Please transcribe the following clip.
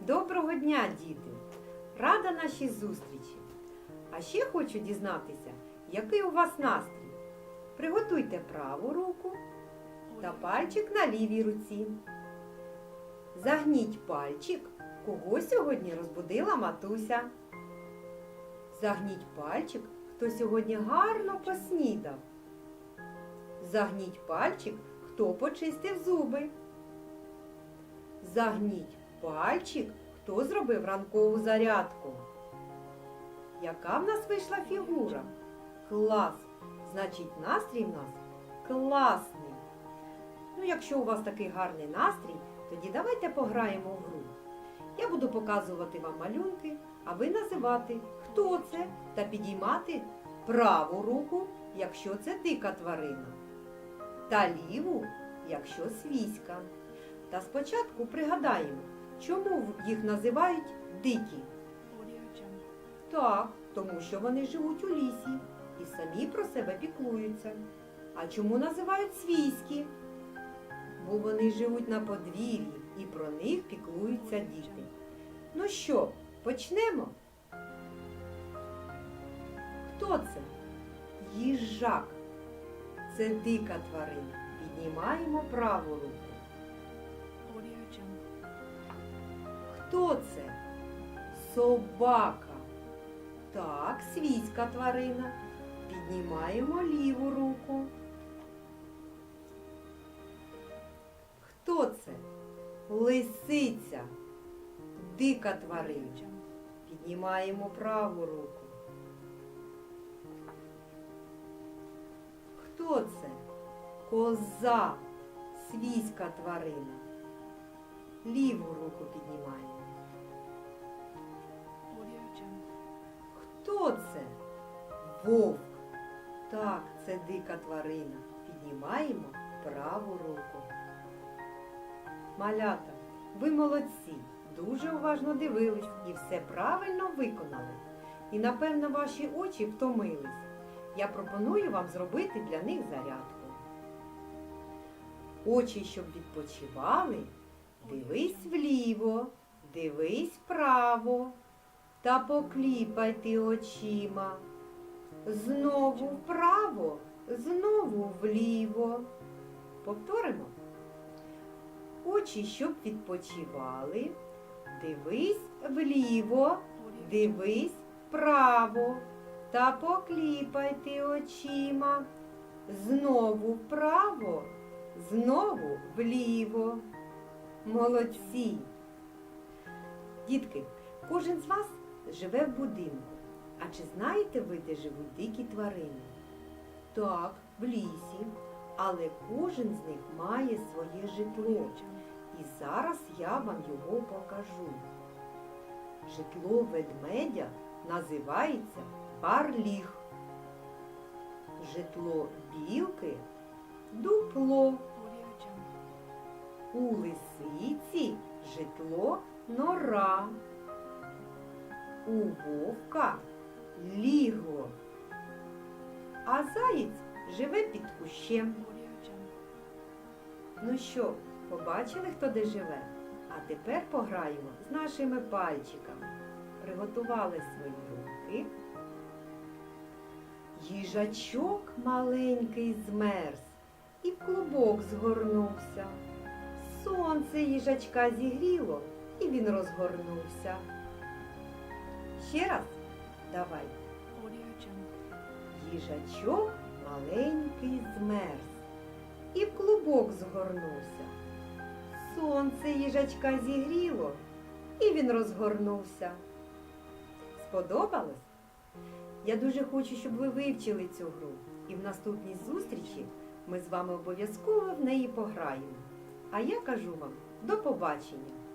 Доброго дня, діти! Рада нашій зустрічі! А ще хочу дізнатися, який у вас настрій. Приготуйте праву руку та пальчик на лівій руці. Загніть пальчик, кого сьогодні розбудила матуся. Загніть пальчик, хто сьогодні гарно поснідав. Загніть пальчик, хто почистив зуби. Загніть пальчик, хто зробив ранкову зарядку. Яка в нас вийшла фігура? Клас! Значить, настрій в нас класний. Ну, якщо у вас такий гарний настрій, тоді давайте пограємо в гру. Я буду показувати вам малюнки, а ви називати, хто це, та підіймати праву руку, якщо це дика тварина, та ліву, якщо свійська. Та спочатку пригадаємо, чому їх називають дикі. Так, тому що вони живуть у лісі і самі про себе піклуються. А чому називають свійські? Бо вони живуть на подвір'ї і про них піклуються діти. Ну що, почнемо? Хто це? Їжак. Це дика тварина. Піднімаємо праву руку. Хто це? Собака. Так, свійська тварина. Піднімаємо ліву руку. Хто це? Лисиця. Дика тварина. Піднімаємо праву руку. Хто це? Коза. Свійська тварина. Ліву руку піднімаємо. Хто це? Вовк. Так, це дика тварина. Піднімаємо праву руку. Малята, ви молодці, дуже уважно дивились і все правильно виконали. І, напевно, ваші очі втомились. Я пропоную вам зробити для них зарядку. Очі, щоб відпочивали, дивись вліво, дивись вправо та покліпайте очима. Знову вправо, знову вліво. Повторимо. Очі, щоб відпочивали. Дивись вліво, дивись вправо та покліпайте очима. Знову вправо, знову вліво. Молодці. Дітки, кожен з вас живе в будинку. А чи знаєте ви, де живуть дикі тварини? Так, в лісі, але кожен з них має своє житло. І зараз я вам його покажу. Житло ведмедя називається барліг. Житло білки дупло. У лисиці житло нора. У вовка ліго. А заєць живе під кущем. Ну що, побачили, хто де живе? А тепер пограємо з нашими пальчиками. Приготували свої руки. Їжачок маленький змерз і в клубок згорнувся. Сонце їжачка зігріло, і він розгорнувся. Ще раз давай. Їжачок маленький змерз і в клубок згорнувся. Сонце їжачка зігріло, і він розгорнувся. Сподобалось? Я дуже хочу, щоб ви вивчили цю гру. І в наступній зустрічі ми з вами обов'язково в неї пограємо. А я кажу вам до побачення!